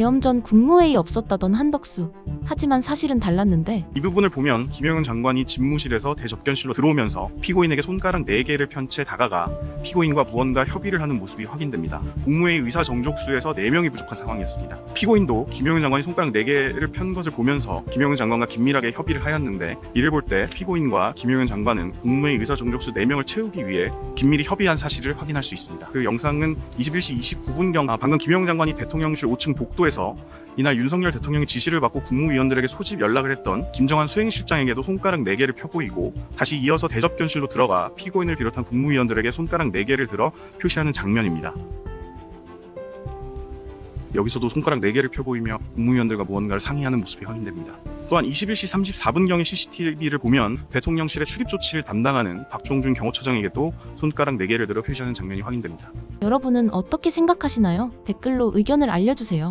계엄 전 국무회의 없었다던 한덕수. 하지만 사실은 달랐는데 이 부분을 보면 김영은 장관이 집무실에서 대접견실로 들어오면서 피고인에게 손가락 4개를 편 채 다가가 피고인과 무언가 협의를 하는 모습이 확인됩니다. 국무회의 의사 정족수에서 4명이 부족한 상황이었습니다. 피고인도 김영은 장관이 손가락 4개를 편 것을 보면서 김영은 장관과 긴밀하게 협의를 하였는데 이를 볼 때 피고인과 김영은 장관은 국무회의 의사 정족수 4명을 채우기 위해 긴밀히 협의한 사실을 확인할 수 있습니다. 그 영상은 21시 29분경 아, 방금 김영은 장관이 대통령실 5층 복도에서 이날 윤석열 대통령이 지시를 받고 국무위원들에게 소집 연락을 했던 김정한 수행실장에게도 손가락 4개를 펴보이고 다시 이어서 대접견실로 들어가 피고인을 비롯한 국무위원들에게 손가락 4개를 들어 표시하는 장면입니다. 여기서도 손가락 4개를 펴보이며 국무위원들과 무언가를 상의하는 모습이 확인됩니다. 또한 21시 34분경의 CCTV를 보면 대통령실의 출입 조치를 담당하는 박종준 경호처장에게도 손가락 4개를 들어 표시하는 장면이 확인됩니다. 여러분은 어떻게 생각하시나요? 댓글로 의견을 알려주세요.